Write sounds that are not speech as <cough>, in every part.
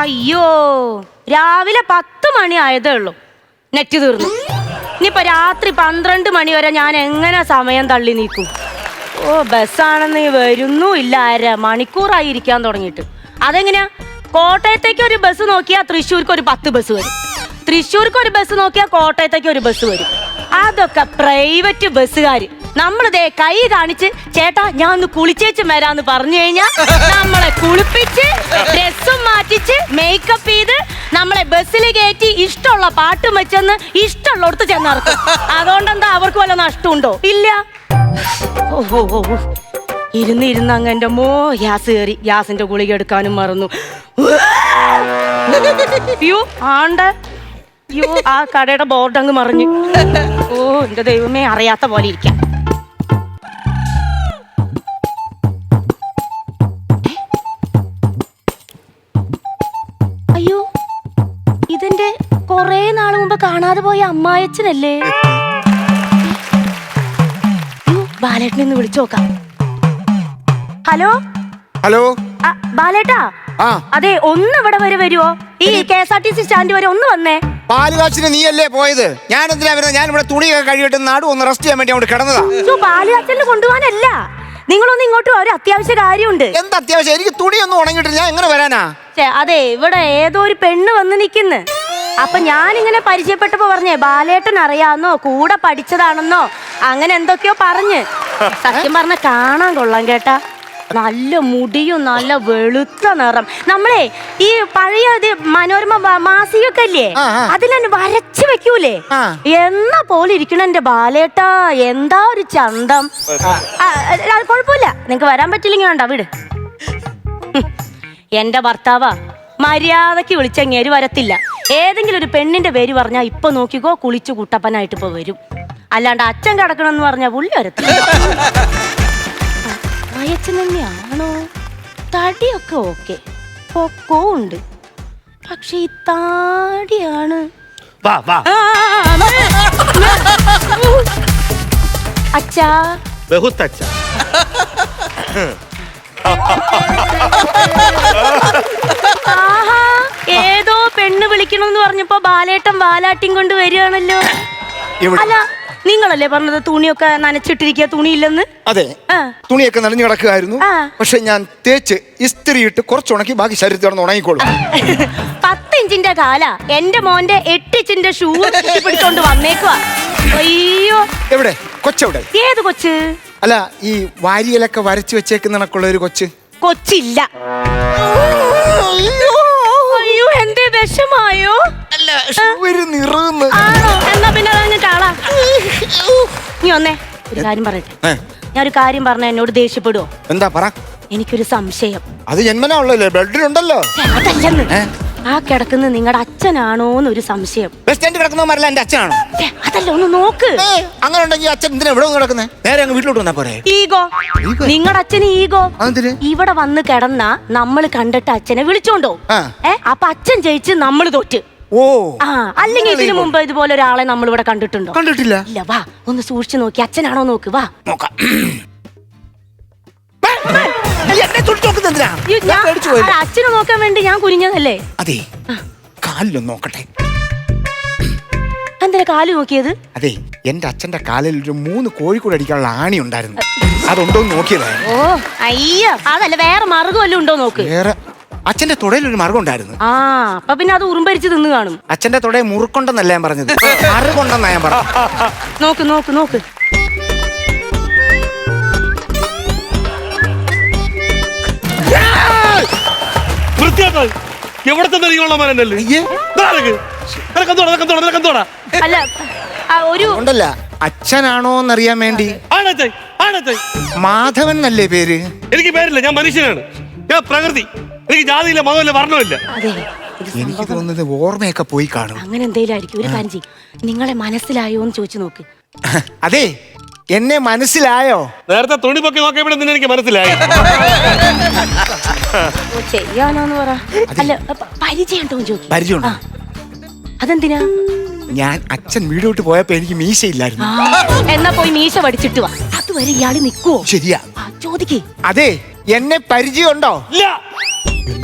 അയ്യോ രാവിലെ പത്ത് മണി ആയതേ ഉള്ളൂ. നെറ്റ് തീർന്നു. ഇനിയിപ്പോ രാത്രി പന്ത്രണ്ട് മണി വരെ ഞാൻ എങ്ങനെ സമയം തള്ളി നീക്കും? ഓ ബസ്സാണെന്ന് വരുന്നു ഇല്ല അര മണിക്കൂറായി ഇരിക്കാൻ തുടങ്ങിയിട്ട്. അതെങ്ങനെയാ? കോട്ടയത്തേക്ക് ഒരു ബസ് നോക്കിയാൽ തൃശ്ശൂർക്ക് ഒരു പത്ത് ബസ് വരും. തൃശ്ശൂർക്ക് ഒരു ബസ് നോക്കിയാൽ കോട്ടയത്തേക്ക് ഒരു ബസ് വരും. അതൊക്കെ പ്രൈവറ്റ് ബസ്സുകാർ നമ്മളിതേ കൈ കാണിച്ച് ചേട്ടാ ഞാൻ ഒന്ന് കുളിച്ചേച്ചും വരാന്ന് പറഞ്ഞു കഴിഞ്ഞാൽ നമ്മളെ കുളിപ്പിച്ച് ഡ്രസ്സും മാറ്റിച്ച് മേക്കപ്പ് ചെയ്ത് നമ്മളെ ബസ്സിൽ കയറ്റി ഇഷ്ടമുള്ള പാട്ടും വെച്ചെന്ന് ഇഷ്ടമുള്ളടത്ത് ചെന്നിറക്കും അതുകൊണ്ടെന്താ അവർക്ക് വല്ല നഷ്ടമുണ്ടോ? ഇല്ല. ഓഹോ. ഇരുന്ന് ഇരുന്ന് അങ്ങ് എന്റെ മോ ഗ്യാസ് കയറി. ഗ്യാസിന്റെ ഗുളിക എടുക്കാനും മറന്നു. ആണ്ട. യോ ആ കടയുടെ ബോർഡ് അങ്ങ് മറിഞ്ഞു. ഓ എന്റെ ദൈവമേ അറിയാത്ത പോലെ ഇരിക്കാം. അയ്യോ ഇതെന്റെ കൊറേ നാൾ മുമ്പ് കാണാതെ പോയ അമ്മായച്ചനല്ലേ അയ്യോ, ബാലേട്ടനെ ഒന്ന് വിളിച്ചു നോക്കാം. ഹലോ? ഹലോ? ബാലേട്ടാ? അതെ ഒന്ന് ഇവിടെ വരെ വരുവോ? ഈ K S R T C stand വരെ ഒന്ന് വന്നേ. പാലുകാച്ചിന് നീയല്ലേ പോയത്? ഞാൻ എന്തിനാ വരുന്നത്? ഞാൻ ഇവിടെ തുണിയൊക്കെ കഴിയിട്ട് നാട് ഒന്ന് റെസ്റ്റ് ചെയ്യാൻ വേണ്ടി അവിടെ കിടന്നതാ. പാലുകാച്ചലിന് കൊണ്ടുപോകാനല്ല. നിങ്ങളൊന്ന് ഇങ്ങോട്ട് ഒരു അത്യാവശ്യ കാര്യമുണ്ട്. എന്താ അത്യാവശ്യം? എനിക്ക് തുണിയൊന്നും ഉണങ്ങിയിട്ട് ഞാൻ എങ്ങനെ വരാനാ? ഛെ, അതെ ഇവിടെ ഏതോ ഒരു പെണ്ണ് വന്ന് നിൽക്കുന്നു. അപ്പൊ ഞാൻ ഇങ്ങനെ പരിചയപ്പെട്ടപ്പോ പറഞ്ഞേ ബാലേട്ടൻ അറിയാന്നോ കൂടെ പഠിച്ചതാണെന്നോ അങ്ങനെ എന്തൊക്കെയോ പറഞ്ഞ്. സത്യം പറഞ്ഞ കാണാൻ കൊള്ളാം കേട്ടാ. നല്ല മുടിയും നല്ല വെളുത്ത നിറം. നമ്മളെ ഈ പഴയ ഇത് മനോരമ മാസികയൊക്കെ അല്ലേ. അതിലെന്നെ വരച്ചു വെക്കൂലേ. എന്നാ പോലെ ഇരിക്കണ എന്റെ ബാലേട്ടാ? എന്താ ഒരു ചന്തം? അത് കുഴപ്പമില്ല. നിങ്ങക്ക് വരാൻ പറ്റില്ലെങ്കിൽ വേണ്ട വിട്. എന്റെ ഭർത്താവാ മര്യാദയ്ക്ക് വിളിച്ചങ്ങേര് വരത്തില്ല. ഏതെങ്കിലും ഒരു പെണ്ണിന്റെ പേര് പറഞ്ഞാ ഇപ്പൊ നോക്കിക്കോ കുളിച്ചു കുട്ടപ്പനായിട്ട് ഇപ്പൊ വരും. അല്ലാണ്ട് അച്ഛൻ കിടക്കണമെന്ന് പറഞ്ഞാ പുള്ളി വരത്തില്ല. <laughs> അയച്ചൻ തന്നെയാണോ തടിയൊക്കെ ഓക്കെ പൊക്കോ ഉണ്ട് പക്ഷെ ഈ താടിയാണ് വാ വാ. അച്ഛാ ബഹുത്ത് അച്ഛ ആഹാ ഏതോ പെണ്ണ് വിളിക്കണമെന്ന് പറഞ്ഞപ്പോ ബാലേട്ടൻ ബാലാട്ടിയും കൊണ്ട് വരികയാണല്ലോ ഇവിടെ അല്ല നിങ്ങളല്ലേ പറഞ്ഞത് തുണിയൊക്കെ നനച്ചിട്ടിരിക്കുക? തുണിയില്ലെന്ന്? അതെ. ആ. തുണിയൊക്കെ നനഞ്ഞു കിടക്കുകയായിരുന്നു. ആ. പക്ഷെ ഞാൻ തേച്ച് ഇസ്തിരിയിട്ട് കുറച്ച് ഉണക്കി ബാക്കി ശരീരത്തിൽ കിടന്ന് ഉണങ്ങിക്കോളും. പത്ത് ഇഞ്ചിന്റെ കാല. എന്റെ മോന്റെ എട്ട് ഇഞ്ചിന്റെ ഷൂ പിടിച്ചോണ്ട് വന്നേക്കുവാ. അയ്യോ. എവിടെ? കൊച്ചെവിടെ? ഏത് കൊച്ച്? അല്ല ഈ വാരിയിലൊക്കെ വരച്ചു വെച്ചേക്കുന്ന കണക്കുള്ള ഒരു കൊച്ച്. കൊച്ചില്ല. അയ്യോ എന്തേ വിഷമായോ? അല്ല ഒരു നിറന്ന് ആണോ? ഒന്നേ ഒരു കാര്യം പറയട്ടെ. ഏ, ഞാൻ ഒരു കാര്യം പറഞ്ഞ എന്നോട് ദേഷ്യപ്പെടുവോ? എന്താ പറ. എനിക്കൊരു സംശയം. അത് ജന്മനാ ഉള്ളല്ലേ ബ്ലഡിലുണ്ടല്ലോ. ഛെ, അതല്ലെന്ന് ഏ? ആ കിടക്കുന്ന നിങ്ങളുടെ അച്ഛനാണോന്നൊരു സംശയം. ബസ് സ്റ്റാൻഡ് കിടക്കുന്നവന്മാരല്ല എന്റെ അച്ഛനാണോ? ഛെ, അതല്ല ഒന്ന് നോക്ക്. ഏ, അങ്ങനെ ഉണ്ടെങ്കിൽ അച്ഛൻ എന്തിനാ ഇവിടെ കിടക്കുന്നത് നേരെ അങ്ങ് വീട്ടിലോട്ട് വന്നാ പോരെ. ഈഗോ. ഈഗോ? നിങ്ങളുടെ അച്ഛന് ഈഗോ. അതെന്തിന്? ഇവിടെ വന്ന് കിടന്ന നമ്മൾ കണ്ടിട്ട് അച്ഛനെ വിളിച്ചോണ്ടോ? ആ. ഏ അപ്പൊ അച്ഛൻ ജയിച്ച് നമ്മൾ തോറ്റ്. ഓ. ആ അല്ലെങ്കിൽ ഇതിനു മുമ്പ് ഇതുപോലെ ഒരാളെ നമ്മൾ ഇവിടെ കണ്ടിട്ടുണ്ടോ? കണ്ടിട്ടില്ല. ഇല്ല വാ ഒന്ന് സൂക്ഷിച്ചു നോക്കി. അച്ഛനാണോ നോക്ക് വാ. നോക്കാം. എന്നെ എന്തിനാ? ഈ ഞാൻ ഞാൻ- പേടിച്ചു അച്ഛനെ നോക്കാൻ വേണ്ടി ഞാൻ കുനിഞ്ഞതല്ലേ? അതെ. കാലിലൊന്ന് നോക്കട്ടെ. എന്തിനാ കാൽ നോക്കിയത്? അതെ എന്റെ അച്ഛന്റെ കാലിൽ ഒരു മൂന്ന് കോഴിക്കൂട് അടിക്കാനുള്ള ആണി ഉണ്ടായിരുന്നു. അതുണ്ടോ എന്ന് നോക്കിയതായിരുന്നു ഓ അയ്യോ അതല്ല വേറെ മാർഗം വല്ലതും ഉണ്ടോ നോക്ക്? വേറെ അച്ഛന്റെ തുടയിൽ ഒരു മറുകം ഉണ്ടായിരുന്നു. ആ അപ്പൊ പിന്നെ അത് ഉറുമ്പരിച്ച് തിന്ന് കാണും. അച്ഛന്റെ തുടയെ മുറുക്കൊണ്ടെന്നല്ല ഞാൻ പറഞ്ഞത്. മറുകൊണ്ടെന്നാ ഞാൻ പറഞ്ഞത്. നോക്ക് നോക്ക് നോക്ക്. വൃത്തിയാട്ടോ എവിടത്തെ നിനക്കെന്തോടാ നിനക്കെന്തോടാ അല്ല? ആ, ഒരു ഉണ്ടല്ല അച്ഛനാണോ എന്നറിയാൻ വേണ്ടി ആണച്ചേ ആണച്ചേ മാധവൻ എന്നല്ലേ പേര്? എനിക്ക് പേരില്ല ഞാൻ മനുഷ്യനാണ്. ഞാൻ പ്രകൃതി. എനിക്ക് ജാതിയില്ല മതമില്ല വർണമില്ല. അതെ എനിക്ക് തോന്നുന്നത് ഓർമ്മയൊക്കെ പോയി കാണും അങ്ങനെ എന്തെങ്കിലും ആയിരിക്കും ഒരു കാഞ്ചി നിങ്ങളെ മനസ്സിലായോ എന്ന് ചോദിച്ചു നോക്ക്. <laughs> അതെ എന്നെ മനസ്സിലായോ? നേരത്തെ തുണി പൊക്കി നോക്കിയപ്പോഴും നിന്നെ എനിക്ക് മനസ്സിലായി. ഓ, ചെയ്യാനോന്ന് പറ. അല്ല പ- പരിചയം ഉണ്ടോ എന്ന് ചോദിക്കും. പരിചയമുണ്ടോ? അതെന്തിനാ? ഞാൻ അച്ഛൻ വീടോട്ട് വിട്ട് പോയപ്പോ എനിക്ക് മീശയില്ലായിരുന്നു. എന്നാ പോയി മീശ പഠിച്ചിട്ട് വാ. അതുവരെ ഇയാൾ നിക്കുവോ? ശരിയാ. ആ, ചോദിക്കേ. അതെ എന്നെ പരിചയമുണ്ടോ? ഇല്ല.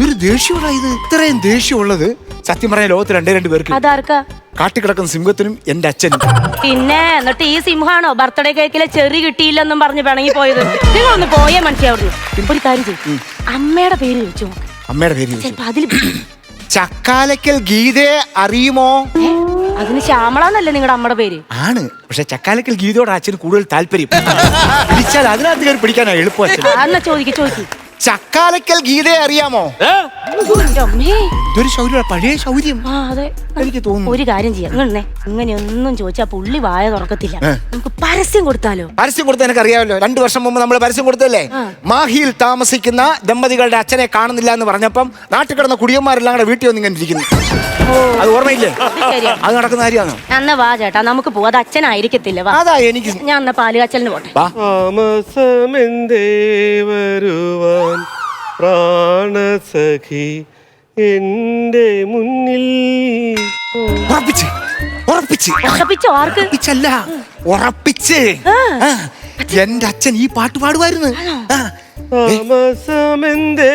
എന്തൊരു ദേഷ്യമുള്ള ഇത്? ഇത്രയും ദേഷ്യമുള്ളത്? സത്യം പറഞ്ഞ ലോകത്ത് രണ്ടേ രണ്ട് പേർക്ക് അതാർക്കാ? കാട്ടിക്കിടക്കുന്ന സിംഹത്തിനും എന്റെ അച്ഛനും. പിന്നെ എന്നിട്ട് ഈ സിംഹമാണോ ബർത്ത്ഡേ കേക്കിലെ ചെറി കിട്ടിയില്ലെന്നും പറഞ്ഞ് പിണങ്ങി പോയത്? നിങ്ങൾ ഒന്ന് പോയേ മനസ്സിലാവുള്ളൂ ഒരു കാര്യം ചെയ്യും. അമ്മയുടെ പേര് ചോദിച്ചു. അമ്മയുടെ പേര് അതിൽ ചക്കാലക്കൽ ഗീതയെ അറിയുമോ? അതിന് ശ്യാമളന്നല്ലേ നിങ്ങളുടെ അമ്മയുടെ പേര്? ആണ്. പക്ഷെ ചക്കാലക്കൽ ഗീതയോട് അച്ഛന് കൂടുതൽ താല്പര്യം. പിടിച്ചാൽ അതിനകത്ത് കയറി പിടിക്കാനാ എളുപ്പം ചോദിക്ക്. ചക്കാലക്കൽ ഗീതയെ അറിയാമോ? ഇതൊരു ശൗര്യം പഴയ ശൗര്യം. ആ അതെ. എനിക്ക് തോന്നുന്നു. ഒരു കാര്യം ചെയ്യാം. ഇങ്ങനെ ഇങ്ങനെയൊന്നും ചോദിച്ചാ പുള്ളി വായ തുറക്കത്തില്ല. നമുക്ക് പരസ്യം കൊടുത്താലോ? പരസ്യം കൊടുത്ത എനിക്ക് അറിയാമല്ലോ. രണ്ടു വർഷം മുമ്പ് നമ്മൾ പരസ്യം കൊടുത്തല്ലേ മാഹിയിൽ താമസിക്കുന്ന ദമ്പതികളുടെ അച്ഛനെ കാണുന്നില്ല എന്ന് പറഞ്ഞപ്പം നാട്ടിൽ കിടന്ന കുടിയന്മാരെല്ലാം കൂടെ വീട്ടിൽ വന്ന് ഇങ്ങനെ ഇരിക്കുന്നു. അത് ഓർമ്മയില്ലേ? അത് അത് നടക്കുന്ന കാര്യമാണ്? എന്നാ വാ ചേട്ടാ നമുക്ക് പോവാ. അത് അച്ഛനായിരിക്കത്തില്ല. വാ. അതാ എനിക്ക്. ഞാൻ എന്നാ പാലുകാച്ചലിന് പോട്ടെ. വാ. താമസമെന്തേ വരുവാൻ പ്രാണസഖി എന്റെ മുന്നിൽ. ഉറപ്പിച്ച് ഉറപ്പിച്ച്. ഉറപ്പിച്ചോ? ആർക്ക്? ഉറപ്പിച്ചല്ല ഉറപ്പിച്ച്. ആ. എന്റെ അച്ഛൻ ഈ പാട്ട് പാടുമായിരുന്നു. ആ. താമസമെന്തേ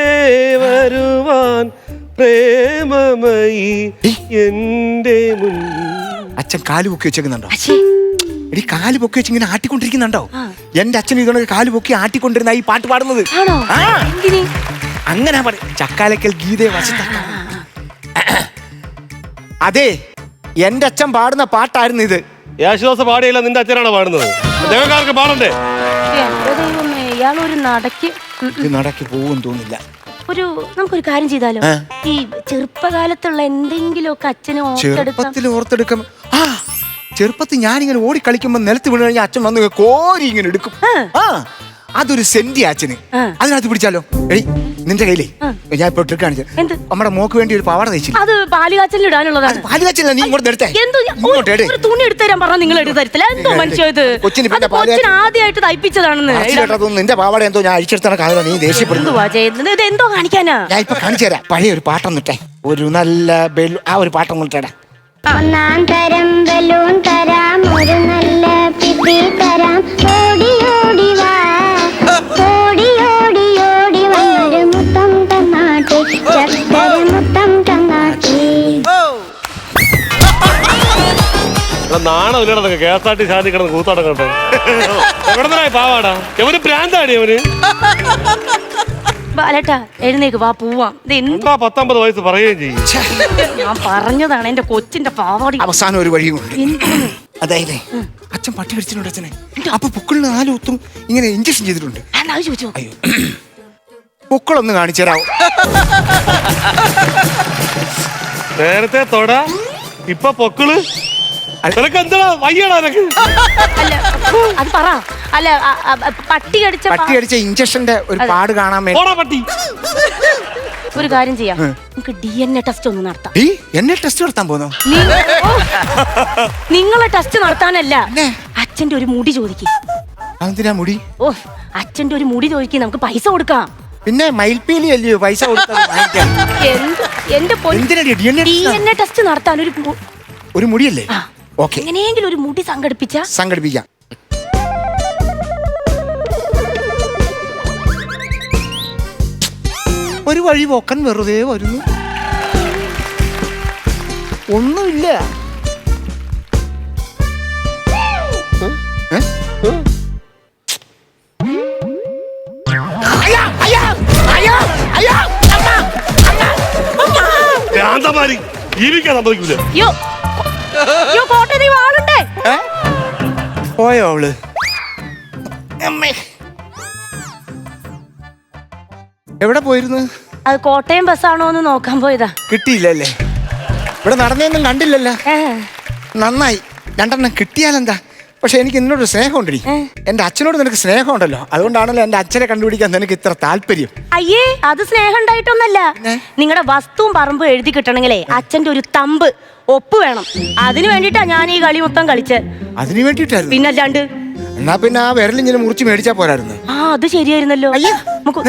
വരുവാൻ പ്രേമമയി എന്റെ മുന്നിൽ. അച്ഛൻ കാൽ പൊക്കി വെച്ചേക്കുന്നുണ്ടോ എടി കാൽ പൊക്കി വെച്ച് ഇങ്ങനെ ആട്ടിക്കൊണ്ടിരിക്കുന്നുണ്ടോ? എന്റെ അച്ഛൻ ഇതുകൊണ്ട് കാൽ പൊക്കി ആട്ടിക്കൊണ്ടിരുന്ന ഈ പാട്ട് പാടുന്നത്. ആണോ? അങ്ങനെ പറ ചക്കാലക്കൽ ഗീതയെ വശത്ത അതെ എന്റെ അച്ഛൻ പാടുന്ന പാട്ടായിരുന്നു ഇത്. യേശുദാസ് പാടിയില്ല നിന്റെ അച്ഛനാണ് പാടുന്നത്? ഞങ്ങൾക്കാർക്ക് പാടണ്ടേ? ഇയാളൊരു നടക്ക്. പോകും തോന്നില്ല. ഒരു നമുക്കൊരു കാര്യം ചെയ്താലോ? ഈ ചെറുപ്പകാലത്തുള്ള എന്തെങ്കിലുമൊക്കെ അച്ഛനെ ഓർത്തെടുക്കാം. ചെറുപ്പത്തിൽ ഓർത്തെടുക്കും. ആ ചെറുപ്പത്തിൽ ഞാനിങ്ങനെ ഓടി കളിക്കുമ്പോ നിലത്ത് വീണ് കഴിഞ്ഞാൽ അച്ഛൻ വന്ന് കോരി ഇങ്ങനെ എടുക്കും. ആ. അതൊരു സെന്റി അച്ഛന്. അതിനകത്ത് പിടിച്ചാലോ? എടി നിന്റെ കയ്യിലേ. ഞാൻ ഇപ്പൊ ട്രിക്ക് കാണിച്ചു? നമ്മുടെ മോക്ക് വേണ്ടി ഒരു പാവാട തയ്ച്ചില്ല? അത് പാലുകാച്ചലിൽ ഇടാനുള്ളതാണ്. നീ ഇങ്ങോട്ട് എടുത്തേ. ഒരു തുണി പറഞ്ഞാൽ നിങ്ങൾ എടുത്തു തരത്തില്ല. എന്തോ. മനുഷ്യ ഇത്? കൊച്ചിന് ആദ്യമായിട്ട് തയ്പ്പിച്ചതാണെന്ന് നിന്റെ പാവാട എന്തോ ഞാൻ അഴിച്ചെടുത്താണ് നീ ദേഷ്യപ്പെടുന്നു. ഇത് എന്തോ കാണിക്കാനാ? ഞാൻ ഇപ്പൊ കാണിച്ചു തരാം. പഴയ ഒരു പാട്ടൊന്നിട്ടെ ഒരു നല്ല ബെല്ലു ആ ഒരു പാട്ടൊന്നിട്ടേടാ ഒന്നാം തരം ബലൂൺ തരാം ഒരു നല്ല പിപ്പി തരാം. ഓടി ഓടി വാ. ഓടി ഓടി ഓടി വന്നൊരു മുത്തം തന്നാട്ടെ ചക്കര മുത്തം തന്നാട്ടെ. ഇവിടെ നാണം ഇല്ലടന്നൊക്കെ കെ എസ് ആർ ടി ശാന്തി കിടന്ന് കൂത്താടം കണ്ടോ എവിടെ നിന്നായി പാവാടാ? എവര് പ്രാന്താടി അവന്? ബാലേട്ടാ എഴുന്നേക്ക് വാ പോവാം. ഇത് എന്ത് എന്താ പത്തൊമ്പത് വയസ്സ് പറയുകയും ചെയ്യും? ഞാൻ പറഞ്ഞതാണ് എന്റെ കൊച്ചിന്റെ പാവാടി. അവസാനം ഒരു വഴിയും കൊണ്ട് അതായത് അച്ഛൻ പട്ടി കടിച്ചിട്ടുണ്ട് അച്ഛനെ. അപ്പൊ പൊക്കിളിന് നാല് ഒത്തും ഇങ്ങനെ ഇഞ്ചക്ഷൻ ചെയ്തിട്ടുണ്ട്. എന്നാ അത് ചോദിച്ചു? നോക്ക്. അയ്യോ. പൊക്കിളൊന്ന് കാണിച്ചു തരാമോ നേരത്തെ തൊട. ഇപ്പൊ പൊക്കിൾ. നിനക്ക് എന്താ വയ്യടാ നിനക്ക്. അല്ല അത് പറ. അല്ല പട്ടി കടിച്ച പാ- പട്ടി അടിച്ച ഇഞ്ചക്ഷന്റെ ഒരു പാട് കാണാൻ വേണ്ടി പോടാ പട്ടി. ഒരു കാര്യം ചെയ്യാം. നമുക്ക് ഡി എൻ എ ടെസ്റ്റ് ഒന്ന് നടത്താം. ഡീ, എന്നെ ടെസ്റ്റ് നടത്താൻ പോന്നോ? ഓ, നിങ്ങളെ ടെസ്റ്റ് നടത്താനല്ല. പിന്നെ? അച്ഛന്റെ ഒരു മുടി ചോദിക്കും. അതെന്തിനാ മുടി? ഓ അച്ഛന്റെ ഒരു മുടി ചോദിക്കും. നമുക്ക് പൈസ കൊടുക്കാം. പിന്നെ മയിൽപ്പീലി അല്ലയോ? പൈസ കൊടുത്തത് വാങ്ങിക്കാൻ എന്ത് എന്റെ എന്തിനാടി? DNA D test N A test നടത്താൻ ഒരു മു- ഒരു മുടിയല്ലേ? ആ. ഓക്കെ. എങ്ങനെയെങ്കിലും ഒരു മുടി സംഘടിപ്പിച്ച? സംഘടിപ്പിക്കാം. ഒരു വഴി പോക്കൻ വെറുതെ വരുന്നു. ഒന്നുമില്ല? അയ്യാ, അയ്യാ, അയ്യാ, അയ്യാ, ഭ്രാന്തമാരി. ജീവിക്കാൻ സമ്മതിക്കൂല. യോ പോയോ അവൾ? അമ്മേ. എവിടെ പോയിരുന്നു? അത് കോട്ടയം ബസ്സാണോ എന്ന് നോക്കാൻ പോയതാ. കിട്ടിയില്ലല്ലേ? ഇവിടെ നടന്നൊന്നും കണ്ടില്ലല്ലോ? നന്നായി. രണ്ടെണ്ണം കിട്ടിയാലെന്താ? പക്ഷെ എനിക്ക് നിന്നോട് സ്നേഹമുണ്ടടി. എന്റെ അച്ഛനോട് നിനക്ക് സ്നേഹമുണ്ടല്ലോ. അതുകൊണ്ടാണല്ലോ എന്റെ അച്ഛനെ കണ്ടുപിടിക്കാൻ നിനക്ക് ഇത്ര താല്പര്യം. അയ്യേ അത് സ്നേഹം ഉണ്ടായിട്ടൊന്നല്ല പിന്നെ? നിങ്ങളുടെ വസ്തുവും പറമ്പും എഴുതി കിട്ടണമെങ്കിലേ അച്ഛന്റെ ഒരു തമ്പ് ഒപ്പ് വേണം. അതിനു വേണ്ടിട്ടാ ഞാൻ ഈ കളി മൊത്തം കളിച്ചത് അതിനു വേണ്ടിയിട്ടായിരുന്നു? പിന്നല്ലാണ്ട് എന്നാ പിന്നെ ആ വിരലിങ്ങനെ മുറിച്ച് മേടിച്ചാ പോരായിരുന്നു. ആ അത് ശരിയായിരുന്നല്ലോ. അയ്യോ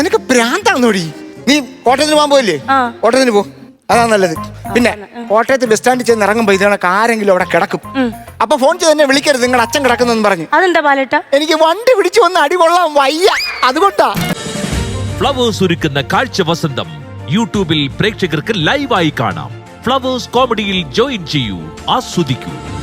നിനക്ക് പ്രാന്താന്നോടി. നീ കോട്ടയത്തിന് പോകാൻ പോയില്ലേ. കോട്ടയത്തിന് പോ. അതാ നല്ലത്. പിന്നെ കോട്ടയത്ത് ബസ് സ്റ്റാൻഡിൽ ചെന്ന് ഇറങ്ങുമ്പോ ഇതാണ് ആരെങ്കിലും അവിടെ കിടക്കും. അപ്പൊ ഫോൺ ചെയ്ത് തന്നെ വിളിക്കരുത്. നിങ്ങൾ അച്ഛൻ കിടക്കുന്നെന്ന് പറഞ്ഞു. അതെന്താ ബാലേട്ട? എനിക്ക് വണ്ടി പിടിച്ചു വന്ന് അടി കൊള്ളാൻ വയ്യ. അതുകൊണ്ടാ. ഫ്ലവേഴ്സ് ഒരുക്കുന്ന കാഴ്ച വസന്തം. യൂട്യൂബിൽ പ്രേക്ഷകർക്ക് ലൈവായി കാണാം. ഫ്ലവേഴ്സ് കോമഡിയിൽ ജോയിൻ ചെയ്യൂ. ആസ്വദിക്കൂ.